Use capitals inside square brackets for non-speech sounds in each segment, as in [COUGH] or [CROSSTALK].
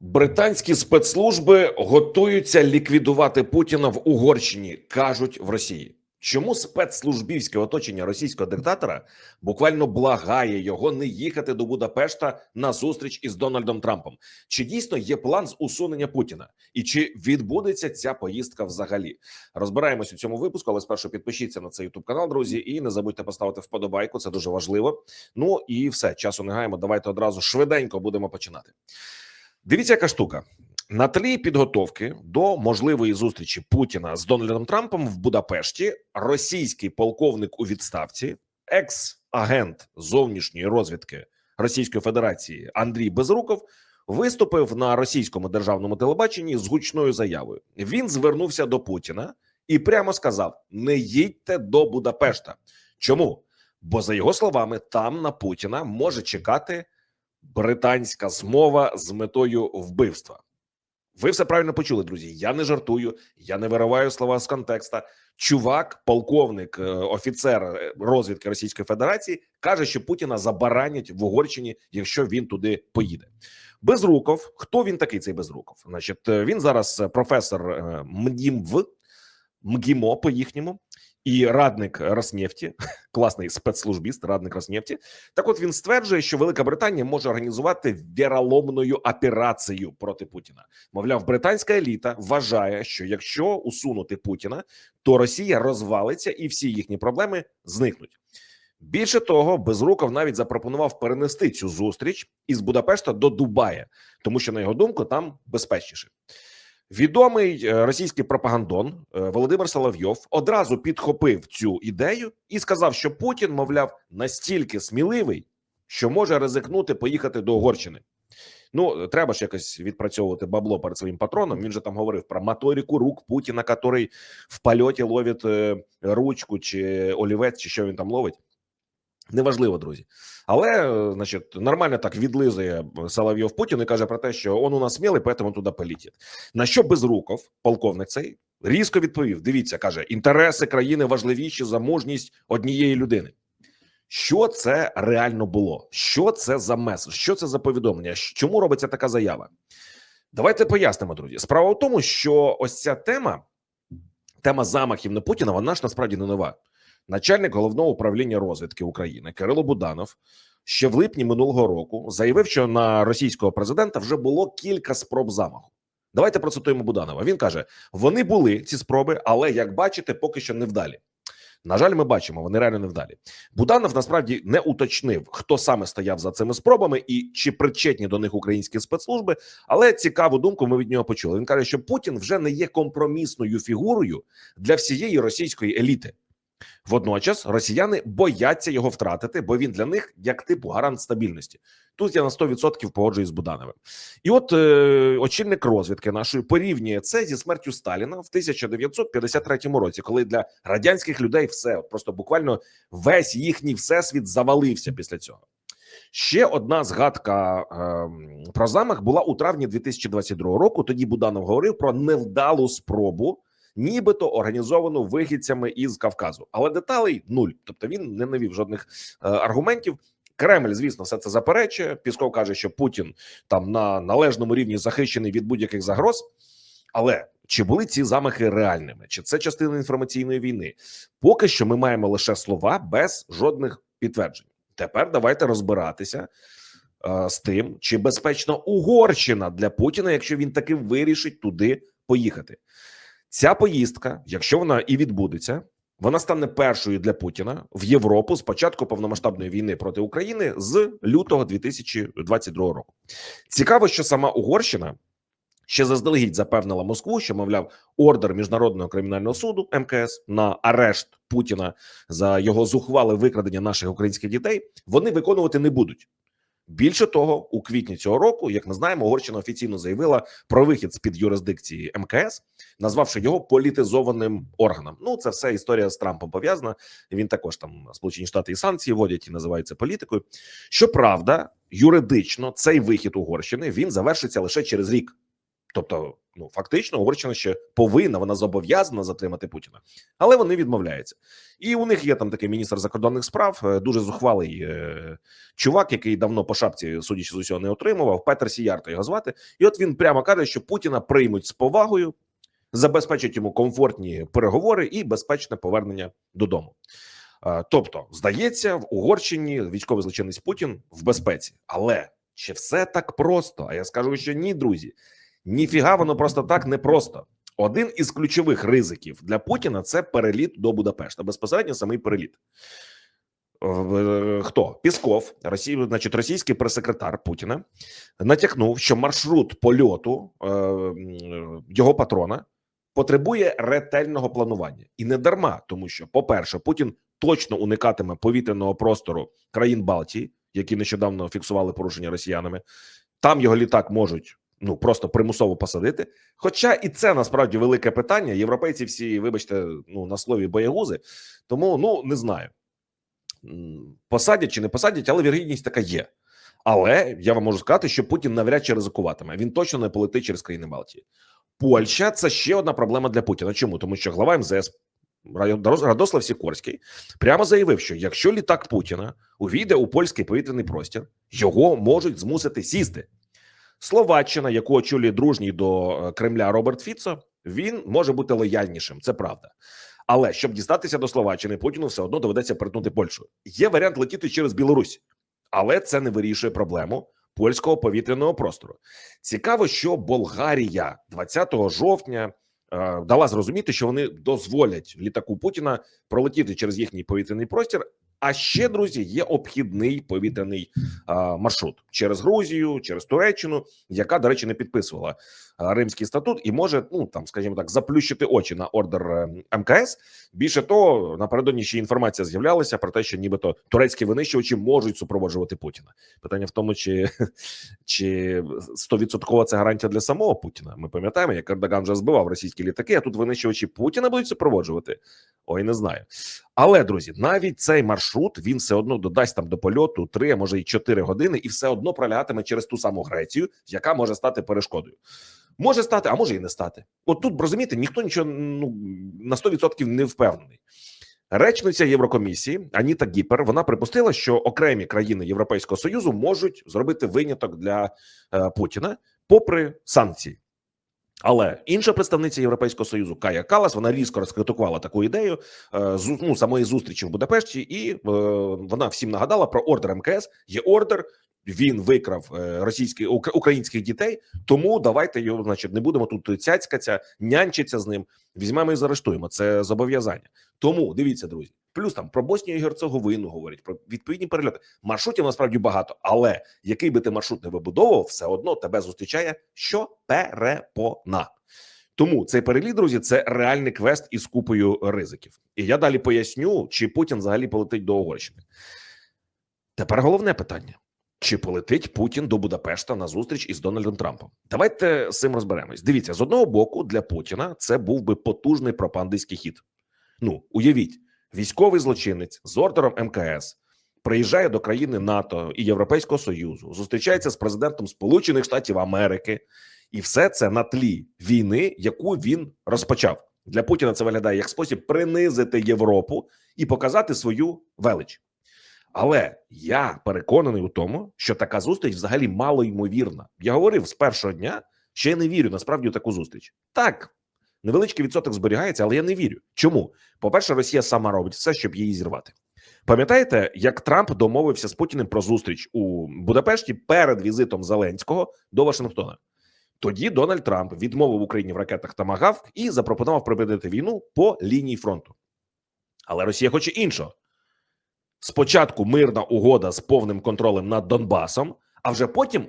Британські спецслужби готуються ліквідувати Путіна в Угорщині, кажуть в Росії. Чому спецслужбівське оточення російського диктатора буквально благає його не їхати до Будапешта на зустріч із Дональдом Трампом? Чи дійсно є план з усунення Путіна? І чи відбудеться ця поїздка взагалі? Розбираємось у цьому випуску, але спершу підпишіться на цей ютуб канал, друзі, і не забудьте поставити вподобайку. Це дуже важливо. Ну і все часу не гаємо. Давайте одразу швиденько будемо починати. Дивіться, яка штука на тлі підготовки до можливої зустрічі Путіна з Дональдом Трампом в Будапешті. Російський полковник у відставці, екс-агент зовнішньої розвідки Російської Федерації Андрій Безруков виступив на російському державному телебаченні з гучною заявою. Він звернувся до Путіна і прямо сказав: не їдьте до Будапешта. Чому? Бо за його словами, там на Путіна може чекати британська змова з метою вбивства. Ви все правильно почули, друзі. Я не жартую, я не вириваю слова з контекста. Чувак, полковник, е, офіцер е, розвідки Російської Федерації, каже, що Путіна забаранять в Угорщині, якщо він туди поїде. Безруков, хто він такий? Цей безруков? Значить, е, він зараз професор МДІМВ, МГІМО по їхньому, і радник Роснефті, [LAUGHS] класний спецслужбіст, радник Роснефті. Так, от він стверджує, що Велика Британія може організувати віроломною операцію проти Путіна. Мовляв, британська еліта вважає, що якщо усунути Путіна, то Росія розвалиться і всі їхні проблеми зникнуть. Більше того, Безруков навіть запропонував перенести цю зустріч із Будапешта до Дубая, тому що на його думку там безпечніше. Відомий е, російський пропагандон е, Володимир Соловйов одразу підхопив цю ідею і сказав, що Путін, мовляв, настільки сміливий, що може ризикнути поїхати до Угорщини. Ну, треба ж якось відпрацьовувати бабло перед своїм патроном. Він же там говорив про моторику рук Путіна, який в польоті ловить е, ручку чи олівець, чи що він там ловить. Неважливо, друзі, але е, значить нормально так відлизує Соловйов Путін і каже про те, що он у нас смілий, поэтому туди полетить. На що Безруков, полковник цей різко відповів: Дивіться, каже, інтереси країни важливіші за мужність однієї людини. Що це реально було? Що це за меседж? Що це за повідомлення? Чому робиться така заява? Давайте пояснимо, друзі. Справа в тому, що ось ця тема, тема замахів на Путіна, вона ж насправді не нова. Начальник головного управління розвідки України Кирило Буданов ще в липні минулого року заявив, що на російського президента вже було кілька спроб замаху. Давайте процитуємо Буданова. Він каже: вони були ці спроби, але як бачите, поки що невдалі. На жаль, ми бачимо, вони реально невдалі. Буданов насправді не уточнив, хто саме стояв за цими спробами і чи причетні до них українські спецслужби. Але цікаву думку ми від нього почули. Він каже, що Путін вже не є компромісною фігурою для всієї російської еліти. Водночас росіяни бояться його втратити, бо він для них як типу гарант стабільності. Тут я на 100% погоджуюсь з Будановим. І от е, очільник розвідки нашої порівнює це зі смертю Сталіна в 1953 році, коли для радянських людей все просто буквально весь їхній всесвіт завалився після цього. Ще одна згадка е, про замах була у травні 2022 року. Тоді Буданов говорив про невдалу спробу нібито організовану вихідцями із Кавказу, але деталей нуль. Тобто він не навів жодних е, аргументів. Кремль, звісно, все це заперечує. Пісков каже, що Путін там на належному рівні захищений від будь-яких загроз. Але чи були ці замахи реальними? Чи це частина інформаційної війни? Поки що ми маємо лише слова без жодних підтверджень. Тепер давайте розбиратися е, з тим, чи безпечна Угорщина для Путіна, якщо він таки вирішить туди поїхати. Ця поїздка, якщо вона і відбудеться, вона стане першою для Путіна в Європу з початку повномасштабної війни проти України з лютого 2022 року. Цікаво, що сама Угорщина ще заздалегідь запевнила Москву, що мовляв ордер міжнародного кримінального суду МКС на арешт Путіна за його зухвале викрадення наших українських дітей вони виконувати не будуть. Більше того, у квітні цього року, як ми знаємо, Угорщина офіційно заявила про вихід з під юрисдикції МКС, назвавши його політизованим органом. Ну, це все історія з Трампом пов'язана. Він також там Сполучені Штати і санкції вводять і називається політикою. Щоправда, юридично цей вихід Угорщини він завершиться лише через рік. Тобто, ну фактично, Угорщина ще повинна, вона зобов'язана затримати Путіна, але вони відмовляються. І у них є там такий міністр закордонних справ, е, дуже зухвалий е, чувак, який давно по шапці, судячи з усього, не отримував. Петр Сіярто його звати. І от він прямо каже, що Путіна приймуть з повагою, забезпечать йому комфортні переговори і безпечне повернення додому. Е, Тобто, здається, в Угорщині військовий злочинець Путін в безпеці, але чи все так просто? А я скажу, що ні, друзі. Ніфіга, воно просто так не просто. Один із ключових ризиків для Путіна це переліт до Будапешта, безпосередньо самий переліт. Е, Хто Пісков, Росії, значить, російський прес-секретар Путіна, натякнув, що маршрут польоту е, його патрона потребує ретельного планування, і не дарма, тому що, по-перше, Путін точно уникатиме повітряного простору країн Балтії, які нещодавно фіксували порушення росіянами. Там його літак можуть ну просто примусово посадити. Хоча і це насправді велике питання. Європейці всі, вибачте, ну на слові боягузи, тому ну не знаю. Посадять чи не посадять, але вірогідність така є. Але я вам можу сказати, що Путін навряд чи ризикуватиме. Він точно не полетить через країни Балтії. Польща це ще одна проблема для Путіна. Чому? Тому що глава МЗС Радос- Радослав Сікорський прямо заявив, що якщо літак Путіна увійде у польський повітряний простір, його можуть змусити сісти. Словаччина, яку очолює дружній до е, Кремля Роберт Фіцо, він може бути лояльнішим. Це правда. Але щоб дістатися до Словаччини, Путіну все одно доведеться перетнути Польщу. Є варіант летіти через Білорусь, але це не вирішує проблему польського повітряного простору. Цікаво, що Болгарія 20 жовтня е, дала зрозуміти, що вони дозволять літаку Путіна пролетіти через їхній повітряний простір. А ще друзі, є обхідний повітряний а, маршрут через Грузію, через Туреччину, яка, до речі, не підписувала Римський статут і може, ну там, скажімо так, заплющити очі на ордер е, МКС. Більше того, напередодні ще інформація з'являлася про те, що нібито турецькі винищувачі можуть супроводжувати Путіна. Питання в тому, чи чи стовідсоткова це гарантія для самого Путіна. Ми пам'ятаємо, як Ердоган вже збивав російські літаки, а тут винищувачі Путіна будуть супроводжувати. Ой, не знаю. Але друзі, навіть цей маршрут він все одно додасть там до польоту 3, а може й 4 години, і все одно пролягатиме через ту саму Грецію, яка може стати перешкодою. Може стати, а може і не стати. От тут розумієте, ніхто нічого ну на 100% не впевнений. Речниця Єврокомісії Аніта Гіпер вона припустила, що окремі країни Європейського союзу можуть зробити виняток для е, Путіна, попри санкції. Але інша представниця Європейського союзу Кая Калас вона різко розкритикувала таку ідею е, з ну, самої зустрічі в Будапешті, і е, вона всім нагадала про ордер МКС. Є ордер. Він викрав е, російських українських дітей. Тому давайте його, значить, не будемо тут цяцькатися, нянчитися з ним. Візьмемо і заарештуємо. Це зобов'язання. Тому дивіться, друзі. Плюс там про Боснію і Герцеговину говорять про відповідні перельоти. Маршрутів насправді багато, але який би ти маршрут не вибудовував, все одно тебе зустрічає що перепона. Тому цей переліт, друзі, це реальний квест із купою ризиків. І я далі поясню, чи Путін взагалі полетить до Угорщини. Тепер головне питання: чи полетить Путін до Будапешта на зустріч із Дональдом Трампом? Давайте з цим розберемось. Дивіться, з одного боку, для Путіна це був би потужний пропагандистський хід. Ну, уявіть, військовий злочинець з ордером МКС приїжджає до країни НАТО і Європейського Союзу, зустрічається з президентом Сполучених Штатів Америки, і все це на тлі війни, яку він розпочав. Для Путіна це виглядає як спосіб принизити Європу і показати свою велич. Але я переконаний у тому, що така зустріч взагалі мало ймовірна. Я говорив з першого дня, що я не вірю насправді у таку зустріч. Так, невеличкий відсоток зберігається, але я не вірю. Чому? По-перше, Росія сама робить все, щоб її зірвати. Пам'ятаєте, як Трамп домовився з Путіним про зустріч у Будапешті перед візитом Зеленського до Вашингтона? Тоді Дональд Трамп відмовив Україні в ракетах Тамагавк і запропонував припинити війну по лінії фронту. Але Росія хоче іншого. Спочатку мирна угода з повним контролем над Донбасом, а вже потім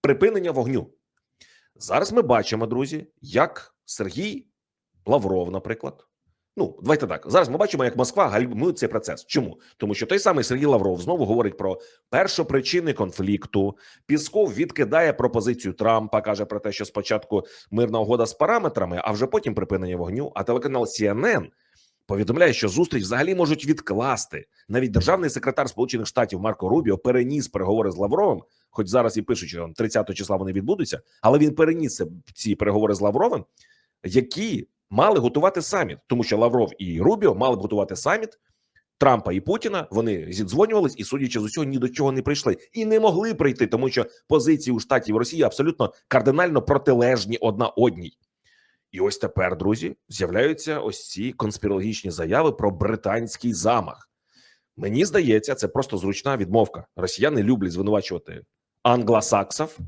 припинення вогню. Зараз ми бачимо, друзі, як Сергій Лавров, наприклад. Ну, давайте так. Зараз ми бачимо, як Москва гальмує цей процес. Чому? Тому що той самий Сергій Лавров знову говорить про першопричини конфлікту. Пісков відкидає пропозицію Трампа, каже про те, що спочатку мирна угода з параметрами, а вже потім припинення вогню. А телеканал CNN повідомляє, що зустріч взагалі можуть відкласти. Навіть державний секретар Сполучених Штатів Марко Рубіо переніс переговори з Лавровим. Хоч зараз і пишуть, що 30 числа вони відбудуться, але він переніс ці переговори з Лавровим, які мали готувати саміт, тому що Лавров і Рубіо мали б готувати саміт Трампа і Путіна. Вони зідзвонювались і, судячи з усього, ні до чого не прийшли і не могли прийти, тому що позиції у штатів Росії абсолютно кардинально протилежні одна одній. І ось тепер, друзі, з'являються ось ці конспірологічні заяви про британський замах. Мені здається, це просто зручна відмовка. Росіяни люблять звинувачувати англосаксів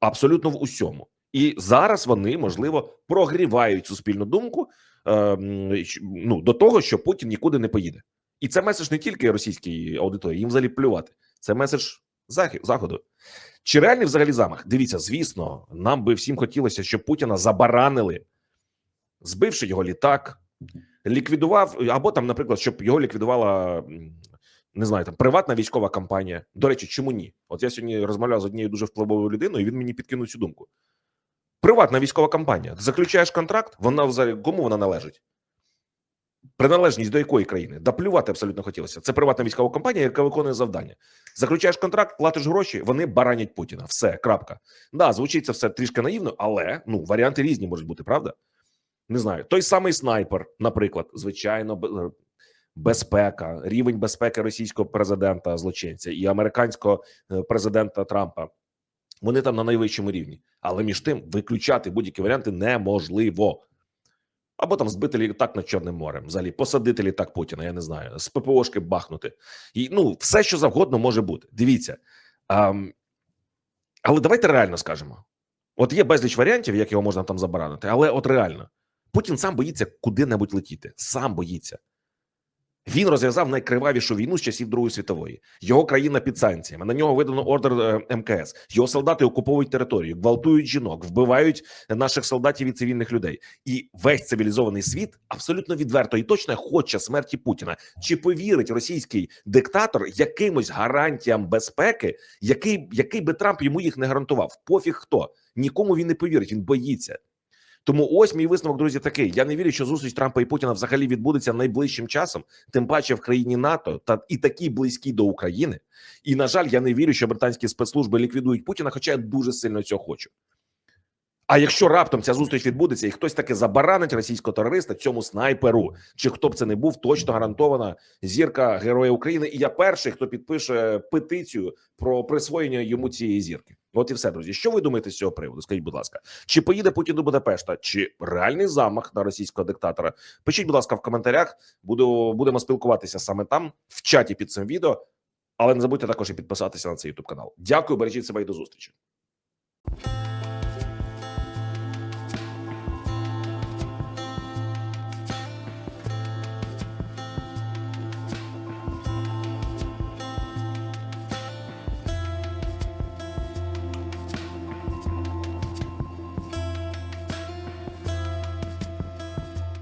абсолютно в усьому. І зараз вони можливо прогрівають суспільну думку е, ну, до того, що Путін нікуди не поїде. І це меседж не тільки російській аудиторії, їм взагалі плювати. Це меседж заходу. Чи реальний взагалі замах? Дивіться, звісно, нам би всім хотілося, щоб Путіна забаранили, збивши його літак, ліквідував, або там, наприклад, щоб його ліквідувала не знаю, там приватна військова компанія. До речі, чому ні? От я сьогодні розмовляв з однією дуже впливовою людиною, і він мені підкинув цю думку. Приватна військова компанія. Заключаєш контракт, вона взагалі кому вона належить? Приналежність до якої країни? Да плювати абсолютно хотілося. Це приватна військова компанія, яка виконує завдання. Заключаєш контракт, платиш гроші, вони баранять Путіна. Все, крапка. Да, звучить це все трішки наївно, але ну варіанти різні можуть бути, правда? Не знаю. Той самий снайпер, наприклад, звичайно, безпека, рівень безпеки російського президента злочинця і американського е, президента Трампа. Вони там на найвищому рівні, але між тим виключати будь-які варіанти неможливо. Або там збити літак над Чорним морем, взагалі посадити літак Путіна, я не знаю, з ППОшки бахнути. І ну, все, що завгодно може бути. Дивіться. ам, але давайте реально скажемо: от є безліч варіантів, як його можна там забаранити, але от реально, Путін сам боїться куди-небудь летіти, сам боїться. Він розв'язав найкривавішу війну з часів Другої світової. Його країна під санкціями. На нього видано ордер е, МКС. Його солдати окуповують територію, гвалтують жінок, вбивають наших солдатів і цивільних людей. І весь цивілізований світ абсолютно відверто і точно хоче смерті Путіна. Чи повірить російський диктатор якимось гарантіям безпеки, який, який би Трамп йому їх не гарантував? Пофіг хто нікому він не повірить. Він боїться. Тому ось мій висновок, друзі, такий: я не вірю, що зустріч Трампа і Путіна взагалі відбудеться найближчим часом, тим паче в країні НАТО та і такі близькі до України. І на жаль, я не вірю, що британські спецслужби ліквідують Путіна, хоча я дуже сильно цього хочу. А якщо раптом ця зустріч відбудеться, і хтось таки забаранить російського терориста, цьому снайперу, чи хто б це не був, точно гарантована зірка Героя України. І я перший, хто підпише петицію про присвоєння йому цієї зірки. От і все, друзі. Що ви думаєте з цього приводу? Скажіть, будь ласка, чи поїде Путін до Будапешта, чи реальний замах на російського диктатора? Пишіть, будь ласка, в коментарях. Буду будемо спілкуватися саме там, в чаті під цим відео. Але не забудьте також і підписатися на цей YouTube канал. Дякую, бережіть себе і до зустрічі.